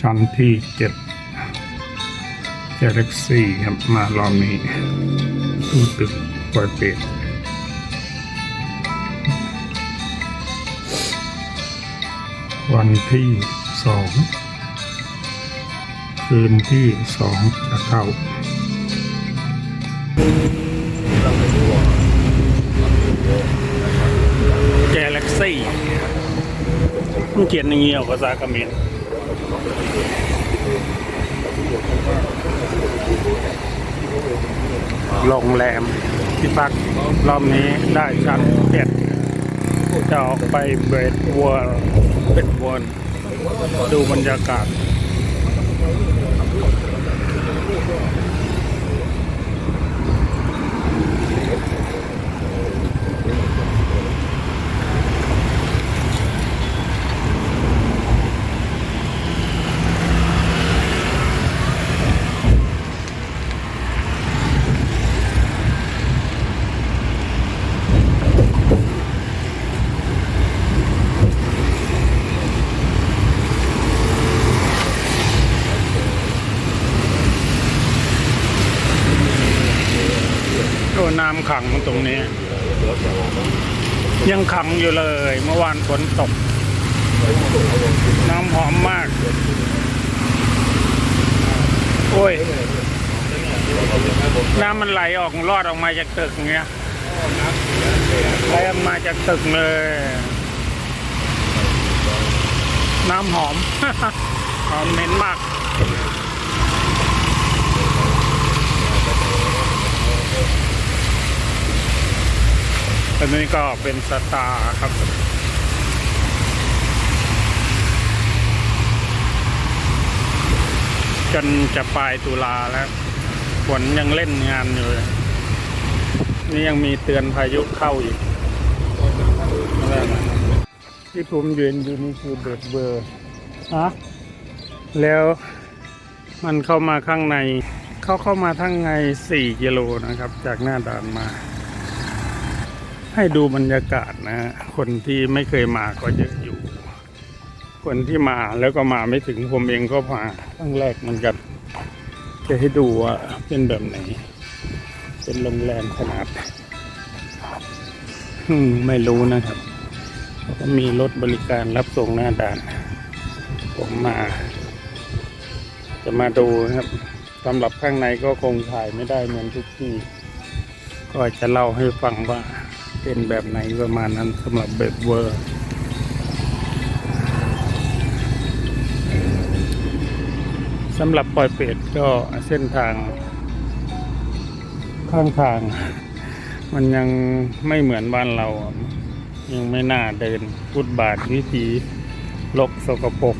ชั้นที่เจ็ดเจเล็กซี่ครับมารอบนี้ดูตึกปล่อยเป็ดวันที่สองคืนที่สองจะเข้าแกล็กซี่มันเขียนอย่างนี้เอาภาษาเขมร โรงแรมที่พักรอบนี้ได้ชั้นเจ็ดจะออกไปเบรดวอร์เบรดวอร์ดูบรรยากาศำขังตรงนี้ ยังขังอยู่เลย เมื่อวานฝนตก น้ำหอมมาก โอ้ย น้ำมันไหลออกรอดออกมาจากตึกอย่างเงี้ยไหลออกมาจากตึกเลย น้ำหอม หอมเหม็นมาก อันนี้ก็เป็นสตาร์ครับ จนจะปลายตุลาแล้วฝนยังเล่นงานอยู่เลยนี่ยังมีเตือนพายุเข้าอีกที่ผมยืนอยู่นี่คือเบิดเบอร์ฮะแล้วมันเข้ามาข้างใน เขาเข้ามาทั้งในสี่กิโลนะครับ จากหน้าด่านมา ให้ดูบรรยากาศนะฮะคนที่ไม่เคยมาก็เยอะอยู่ คนที่มาแล้วก็มาไม่ถึงผมเองก็มาครั้งแรกเหมือนกันจะให้ดูว่าเป็นแบบไหน เป็นโรงแรมขนาดอืมไม่รู้นะครับก็มีรถบริการรับส่งหน้าด่าน ผมมา จะมาดูนะครับสำหรับข้างในก็คงถ่ายไม่ได้เหมือนทุกที่ ก็จะเล่าให้ฟังว่า เป็นแบบไหนประมาณนั้นสำหรับเบดเวอร์สำหรับปล่อยเป็ดก็เส้นทาง ข้างทาง มันยังไม่เหมือนบ้านเรา ยังไม่น่าเดินฟุตบาทวิธีลกสกปรก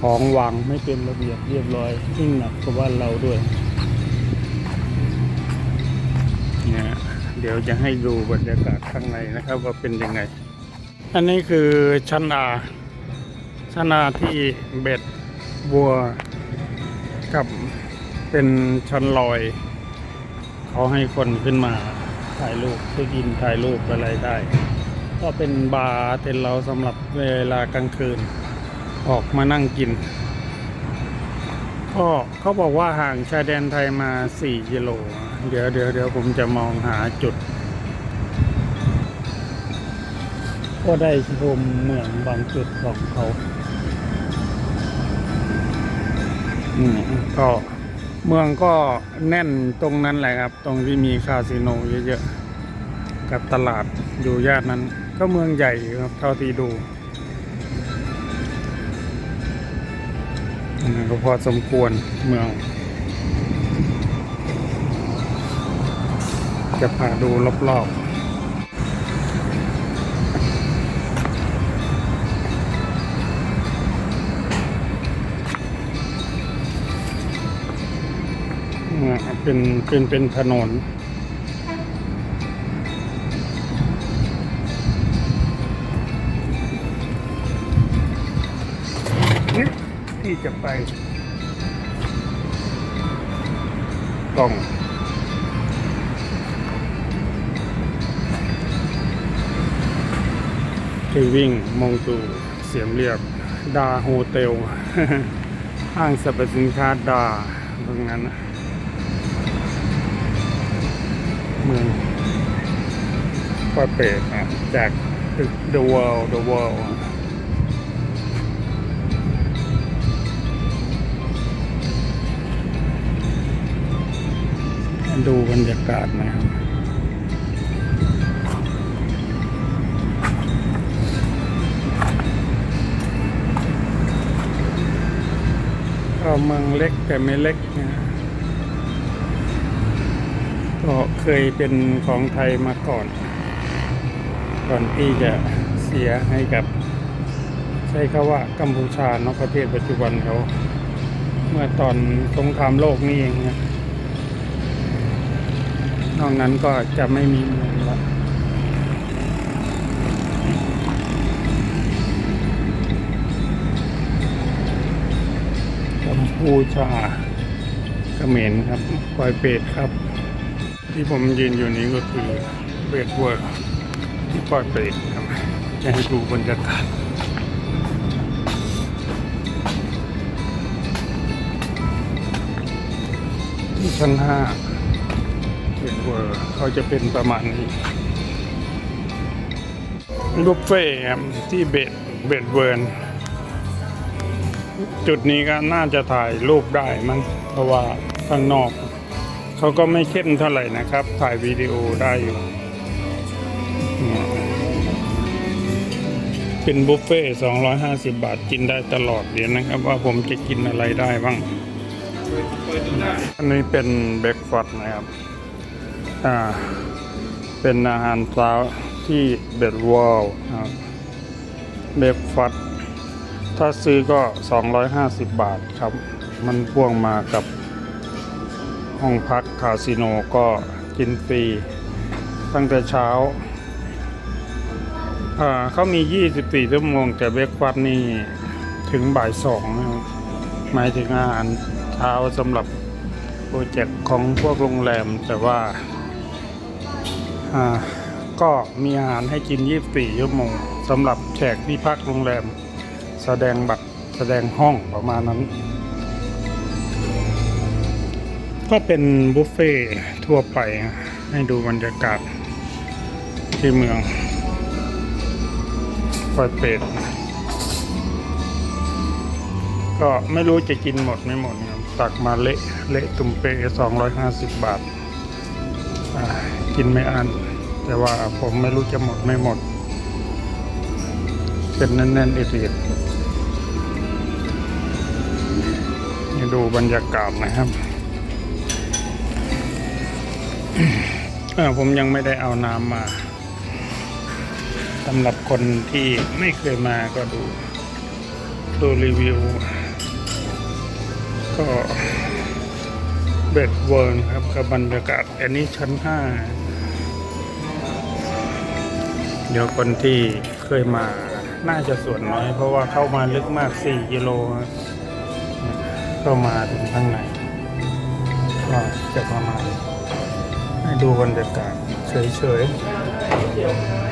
ของวางไม่เป็นระเบียบเรียบร้อยยิ่งหนักกว่าบ้านเราด้วย เดี๋ยวจะให้ดูบรรยากาศข้างในนะครับว่าเป็นยังไง อันนี้คือชั้นอาชั้นอาที่เบ็ดบัวกับเป็นชั้นลอย เขาให้คนขึ้นมาถ่ายรูปเช็คอินถ่ายรูปอะไรได้ ก็เป็นบาร์เต็นเราสำหรับเวลากลางคืน ออกมานั่งกิน ก็เขาบอกว่าห่างชายแดนไทยมา 4 กิโล เดี๋ยวเดี๋ยวเดี๋ยวผมจะมองหาจุด ก็ได้ชมเมืองบางจุดของเขาอืมก็เมืองก็แน่นตรงนั้นแหละครับ ตรงที่มีคาสิโนเยอะๆ กับตลาดอยู่ย่านนั้น ก็เมืองใหญ่ครับเท่าที่ดู ก็พอสมควรเมือง จะพาดูรอบๆเป็นเป็นเป็นถนน ที่จะไปต้องที่วิ่งมงตูเสียมเรียบ ดาโฮเทลห้างสรรพสินค้าดาตรงนั้นเมืองปอยเปตจากตึก The World The World ดูบรรยากาศนะครับก็เมืองเล็กแต่ไม่เล็กนะก็เคยเป็นของไทยมาก่อน ก่อนที่จะเสียให้กับใช้คาว่ากัมพูชาเนอกประเทศปัจจุบันเขา เมื่อตอนสงครามโลกนี่เองนะ นอกนั้นก็จะไม่มีเมืองละกัมพูชาเขมรครับปอยเปตครับ ที่ผมยืนอยู่นี้ก็คือเบดเวิร์กที่ปอยเปตครับจะให้ดูบรรยากาศที่ชั้นห้า เบดเวิร์เขาจะเป็นประมาณนี้บุฟเฟ่ต์ที่เบดเบดเวิร์นจุดนี้ก็น่าจะถ่ายรูปได้มั้งเพราะว่าข้างนอก เขาก็ไม่เข้มเท่าไหร่นะครับ ถ่ายวิดีโอได้อยู่ เป็นบุฟเฟ่ต์250 บาทกินได้ตลอดเดี๋ยวนะครับ ว่าผมจะกินอะไรได้บ้าง อันนี้เป็นเบรกฟาสต์นะครับ อ่าเป็นอาหารเช้าที่เบดวอลครับเบรกฟาสถ้าซื้อก็ 250 บาทครับ มันพ่วงมากับห้องพักคาสิโนก็กินฟรี ตั้งแต่เช้าอ่าเขามี 24 ชั่วโมง แต่เบรกฟาสนี่ถึงบ่ายสองนะครับหมายถึงอาหารเช้าสำหรับโปรเจกต์ของพวกโรงแรมแต่ว่า ก็มีอาหารให้กิน 24 ชั่วโมงสำหรับแขกที่พักโรงแรม แสดงบัตรแสดงห้องประมาณนั้น ก็เป็นบุฟเฟ่ต์ทั่วไป ให้ดูบรรยากาศที่เมืองปอยเป็ดก็ไม่รู้จะกินหมดไม่หมดครับตักมาเละเละตุ่มเปสองร้อยห้าสิบบาท กินไม่อันแต่ว่าผมไม่รู้จะหมดไม่หมด เป็นแน่นๆเอียดๆให้ดูบรรยากาศนะครับผมยังไม่ได้เอาน้ำมาสำหรับคนที่ไม่เคยมาก็ดู ดูรีวิว ก็ เบดเวิร์นครับกับบรรยากาศอันนี้ชั้นห้าเดี๋ยวคนที่เคยมาน่าจะส่วนน้อย เพราะว่าเข้ามาลึกมาก 4 กิโลเข้ามาถึงข้างในก็จะประมาณให้ดูบรรยากาศเฉยๆ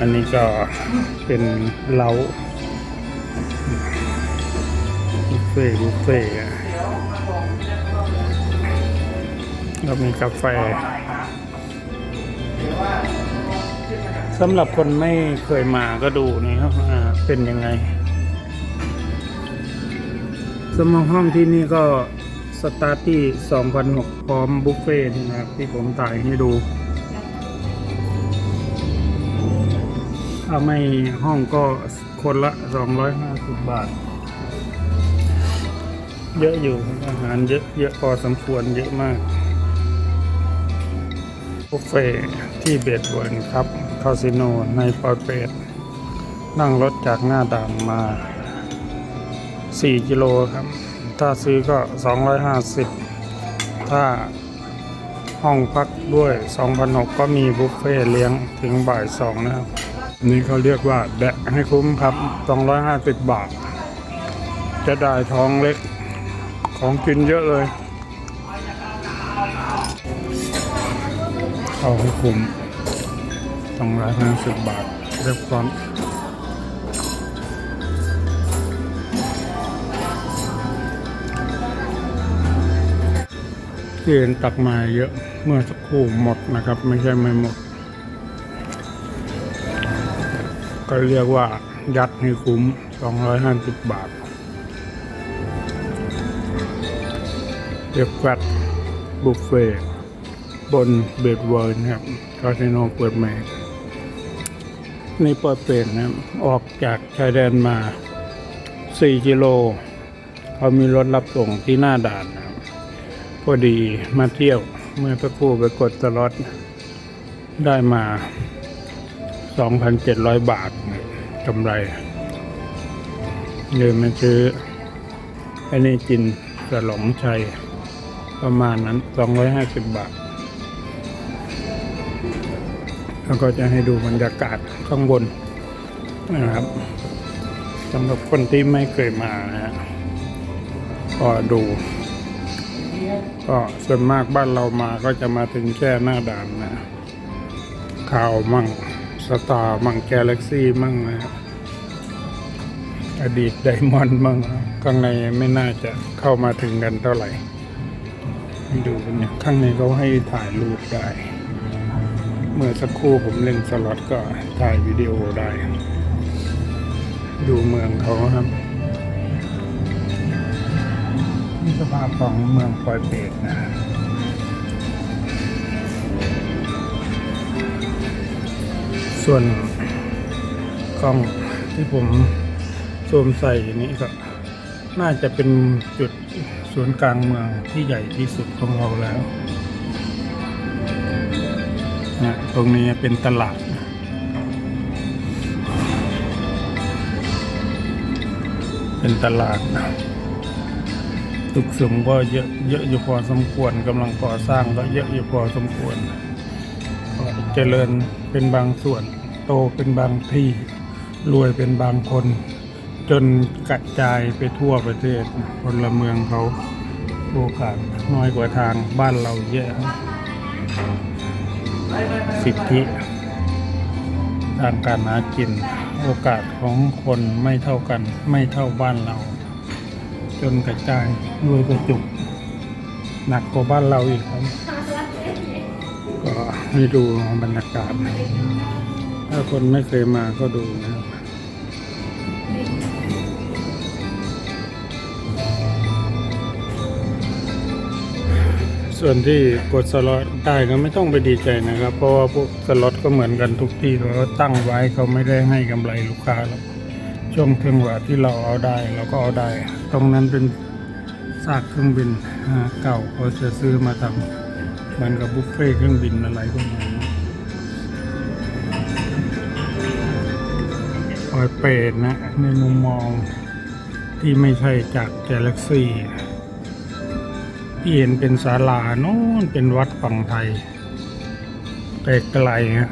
อันนี้ก็เป็นเล้าบุฟเฟ่บุฟเฟ่ต์อะแล้วมีกาแฟสำหรับคนไม่เคยมาก็ดูนี่ครับเป็นยังไงสำหรับห้องที่นี่ก็สตาร์ทที่2,600พร้อมบุฟเฟ่นะครับที่ผมถ่ายให้ดู ถ้าไม่ห้องก็คนละ 250 บาท เยอะอยู่อาหารเยอะเยอะพอสมควรเยอะมากบุฟเฟ่ต์ที่เบดเวิร์นครับ คาสิโนในปอยเปตนั่งรถจากหน้าด่านมา 4 กิโลครับ ถ้าซื้อก็ 250 ถ้าห้องพักด้วย2,600ก็มีบุฟเฟ่ต์เลี้ยงถึงบ่าย 2 นะครับ นี่เขาเรียกว่า แดะให้คุ้มครับ 250 บาท จะได้ท้องเล็กของกินเยอะเลยเข้าให้คุ้มสองร้อยห้าสิบบาทเรียบพร้อมที่เห็นตักมาเยอะเมื่อสักครู่หมดนะครับ ไม่ใช่ไม่หมด ก็เรียกว่ายัดให้คุ้ม 250 บาทเรียกแฟตบุฟเฟ่บนเบดเวิร์นครับคาสิโนเปิดใหม่นี่เปิดเป็นนะครับออกจากชายแดนมา 4 กิโลเขามีรถรับส่งที่หน้าด่านนะครับพอดีมาเที่ยว เมื่อสักครู่ไปกดสล็อตได้มา 2,700 บาทนะครับกำไรเดินมาซื้ออันนี้กินสลองชัย ประมาณนั้น 250 บาท แล้วก็จะให้ดูบรรยากาศข้างบนนะครับสำหรับคนที่ไม่เคยมานะฮะก็ดู ก็ส่วนมากบ้านเรามาก็จะมาถึงแค่หน้าด่านนะข่าวมั่ง สตาร์มั่งแกลเล็กซี่มั่งนะฮะอดีตไดมอนด์มั่งข้างในไม่น่าจะเข้ามาถึงกันเท่าไหร่ ดูกันเนี่ยข้างในเขาให้ถ่ายรูปได้ เมื่อสักครู่ผมเล่นสล็อตก็ถ่ายวิดีโอได้ ดูเมืองเขาครับนี่สภาพของเมืองปอยเปกนะ ส่วนกล้องที่ผมซูมใส่นี้ก็น่าจะเป็นจุดศูนย์กลางเมืองที่ใหญ่ที่สุดของเราแล้วนะตรงนี้เป็นตลาด เป็นตลาดตุกสมก็เยอะเยอะอยู่พอสมควรกำลังก่อสร้างก็เยอะอยู่พอสมควร เจริญเป็นบางส่วน โตเป็นบางที่ รวยเป็นบางคน จนกระจายไปทั่วประเทศพลเมืองเขาโอกาสน้อยกว่าทางบ้านเราเยอะสิทธิทางการหากิน โอกาสของคนไม่เท่ากันไม่เท่าบ้านเรา จนกระจายรวยกระจุก หนักกว่าบ้านเราอีกครับ ให้ดูบรรยากาศ ถ้าคนไม่เคยมาก็ดูนะครับส่วนที่กดสล็อตได้ก็ไม่ต้องไปดีใจนะครับ เพราะว่าพวกสล็อตก็เหมือนกันทุกที่เราตั้งไว้เขาไม่ได้ให้กำไรลูกค้าหรอกช่วงถึงวลาที่เราเอาได้เราก็เอาได้ ตรงนั้นเป็นซากเครื่องบินเก่าเขาจะซื้อมาทำ มือนกับบุฟเฟ่ต์เครื่องบินอะไรพวกนี้ปอยเปรตนะ ในมุมมองที่ไม่ใช่จากกาแล็กซี่ที่เห็นเป็นศาลาโน้นเป็นวัดฝั่งไทยไกลๆฮะ